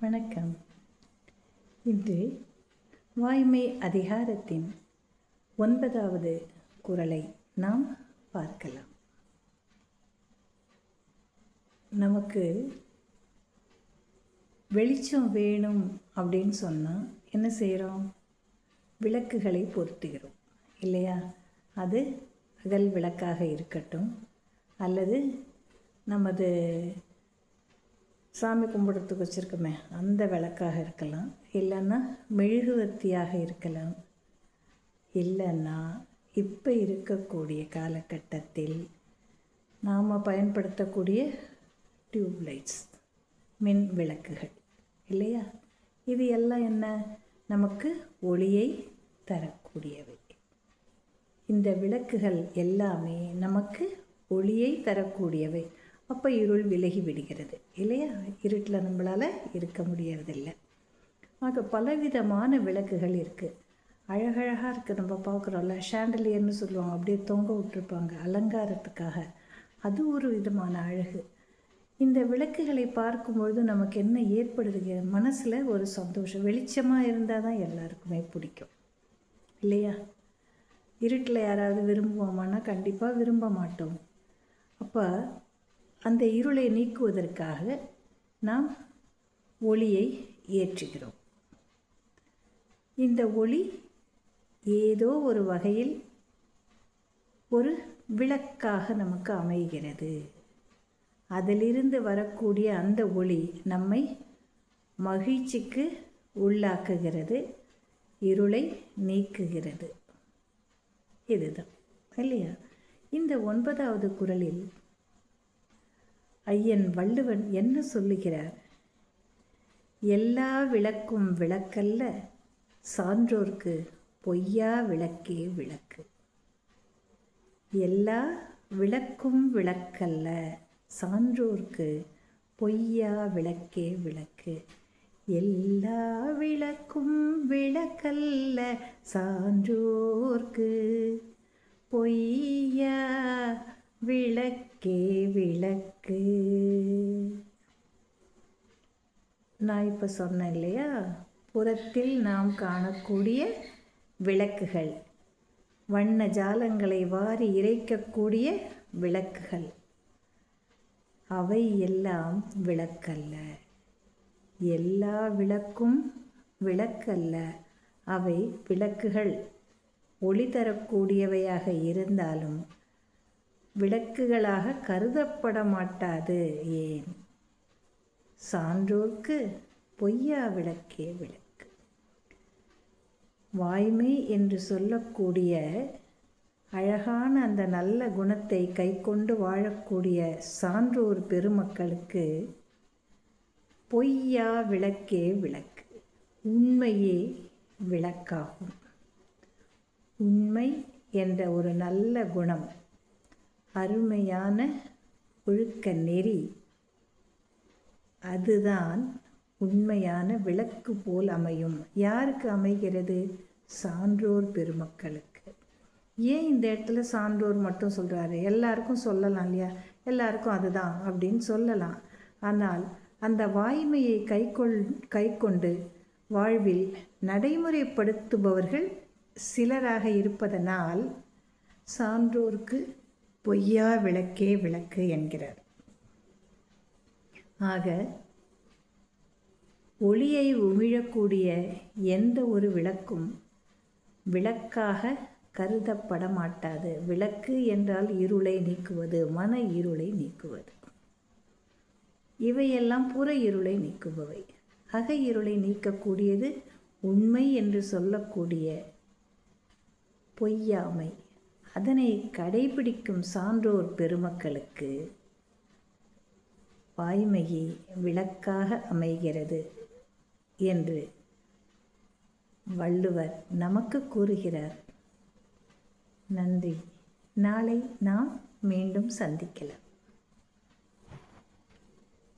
வணக்கம். இன்று வாய்மை அதிகாரத்தின் ஒன்பதாவது குரலை நாம் பார்க்கலாம். நமக்கு வெளிச்சம் வேணும் அப்படின்னு சொன்னால் என்ன செய்கிறோம் விளக்குகளை பொருத்துகிறோம் இல்லையா? அது அகல் விளக்காக இருக்கட்டும் அல்லது நமது சாமி கும்பிடுறதுக்கு வச்சுருக்கோமே அந்த விளக்காக இருக்கலாம். இல்லைன்னா மெழுகுவர்த்தியாக இருக்கலாம். இல்லைன்னா இப்போ இருக்கக்கூடிய காலகட்டத்தில் நாம் பயன்படுத்தக்கூடிய டியூப் லைட்ஸ் மின் விளக்குகள் இல்லையா? இது எல்லாம் என்ன? நமக்கு ஒளியை தரக்கூடியவை. இந்த விளக்குகள் எல்லாமே நமக்கு ஒளியை தரக்கூடியவை. அப்போ இருள் விலகி விடுகிறது. இல்லையா? இருட்டில் நம்மளால் இருக்க முடியறதில்ல. ஆக பலவிதமான விளக்குகள் இருக்குது அழகழகாக இருக்குது நம்ம பார்க்குறோம்ல ஷாண்டலியர்னு சொல்லுவாங்க. அப்படியே தொங்க விட்டுருப்பாங்க அலங்காரத்துக்காக. அது ஒரு விதமான அழகு. இந்த விளக்குகளை பார்க்கும்பொழுது நமக்கு என்ன ஏற்படுது மனசில் ஒரு சந்தோஷம். வெளிச்சமாக இருந்தால் தான் எல்லாருக்குமே பிடிக்கும். இல்லையா? இருட்டில் யாராவது விரும்புவோமானா கண்டிப்பாக விரும்ப மாட்டோம். அப்போ அந்த இருளை நீக்குவதற்காக நாம் ஒளியை ஏற்றுகிறோம். இந்த ஒளி ஏதோ ஒரு வகையில் ஒரு விளக்காக நமக்கு அமைகிறது. அதிலிருந்து வரக்கூடிய அந்த ஒளி நம்மை மகிழ்ச்சிக்கு உள்ளாக்குகிறது இருளை நீக்குகிறது. இதுதான் இல்லையா? இந்த ஒன்பதாவது குரலில் ஐயன் வள்ளுவன் என்ன சொல்லுகிறார்? எல்லா விளக்கும் விளக்கல்ல சான்றோர்க்கு பொய்யா விளக்கே விளக்கு. எல்லா விளக்கும் விளக்கல்ல சான்றோர்க்கு பொய்யா விளக்கே விளக்கு. எல்லா விளக்கும் விளக்கல்ல சான்றோர்க்கு பொய்யா விளக்கே விளக்கு. நான் இப்போ சொன்னேன் இல்லையா? புறத்தில் நாம் காணக்கூடிய விளக்குகள். வண்ண ஜாலங்களை வாரி இறைக்கக்கூடிய விளக்குகள். அவை எல்லாம் விளக்கல்ல. எல்லா விளக்கும் விளக்கல்ல. அவை விளக்குகள். ஒளி தரக்கூடியவையாக இருந்தாலும் விளக்குகளாக கருதப்பட மாட்டாது ஏன்? சான்றோர்க்கு பொய்யா விளக்கே விளக்கு. வாய்மை என்று சொல்லக்கூடிய அழகான அந்த நல்ல குணத்தை கை கொண்டு வாழக்கூடிய சான்றோர் பெருமக்களுக்கு பொய்யா விளக்கே விளக்கு. உண்மையே விளக்காகும். உண்மை என்ற ஒரு நல்ல குணம் அருமையான ஒழுக்க நெறி. அதுதான் உண்மையான விளக்கு போல் அமையும். யாருக்கு அமைகிறது? சான்றோர் பெருமக்களுக்கு. ஏன் இந்த இடத்துல சான்றோர் மட்டும் சொல்கிறாரு எல்லாருக்கும் சொல்லலாம் இல்லையா? எல்லாருக்கும் அதுதான் அப்படின்னு சொல்லலாம். ஆனால் அந்த வாய்மையை கைக்கொள் கை கொண்டு வாழ்வில் நடைமுறைப்படுத்துபவர்கள் சிலராக இருப்பதனால் சான்றோருக்கு பொய்யா விளக்கே விளக்கு என்கிறார். ஆக ஒளியை உமிழக்கூடிய எந்த ஒரு விளக்கும் விளக்காக கருதப்பட மாட்டாது விளக்கு என்றால் இருளை நீக்குவது மன இருளை நீக்குவது. இவையெல்லாம் புற இருளை நீக்குபவை. அக இருளை நீக்கக்கூடியது உண்மை என்று சொல்லக்கூடிய பொய்யாமை. அதனை கடைபிடிக்கும் சான்றோர் பெருமக்களுக்கு வாய்மையே விளக்காக அமைகிறது என்று வள்ளுவர் நமக்கு கூறுகிறார். நன்றி. நாளை நாம் மீண்டும் சந்திக்கலாம்.